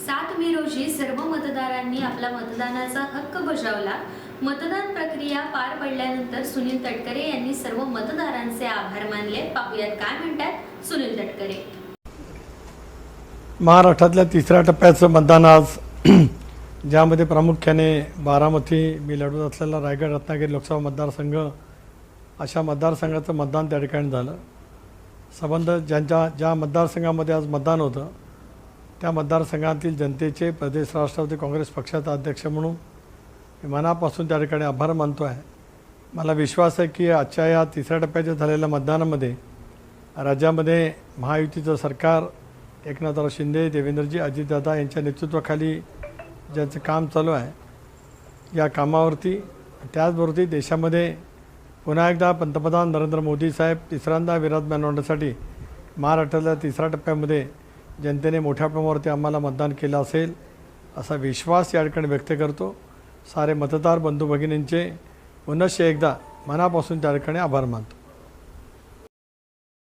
सात मे रोजी सर्व मतदारांनी आपला मतदानाचा हक्क बजावला. मतदान प्रक्रिया पार पडल्यानंतर सुनील तटकरे यांनी सर्व मतदारांचे आभार मानले. पाहुयात काय म्हणतात सुनील तटकरे. महाराष्ट्रातल्या तिसऱ्या टप्प्याचं मतदान आज. ज्यामध्ये प्रामुख्याने बारामती मी लढवत असलेला रायगड रत्नागिरी लोकसभा मतदारसंघ अशा मतदारसंघाचं मतदान त्या ठिकाणी झालं. संबंध ज्यांच्या ज्या मतदारसंघामध्ये आज मतदान होतं त्या मतदारसंघातील जनतेचे प्रदेश राष्ट्रवादी काँग्रेस पक्षाचा अध्यक्ष म्हणून मी मनापासून त्या ठिकाणी आभार मानतो आहे मला विश्वास आहे की आजच्या या तिसऱ्या टप्प्याच्या झालेल्या मतदानामध्ये राज्यामध्ये महायुतीचं सरकार एकनाथराव शिंदे देवेंद्रजी अजितदादा यांच्या नेतृत्वाखाली ज्यांचं काम चालू आहे या कामावरती त्याचबरोबर देशामध्ये पुन्हा एकदा पंतप्रधान नरेंद्र मोदी साहेब तिसऱ्यांदा विराजमान होण्यासाठी महाराष्ट्रातल्या तिसऱ्या टप्प्यामध्ये जनतेने मोठ्या प्रमाणावरती आम्हाला मतदान केलं असेल असा विश्वास या ठिकाणी व्यक्त करतो. सारे मतदार बंधू भगिनींचे पुनश्च एकदा मनापासून त्या ठिकाणी आभार मानतो.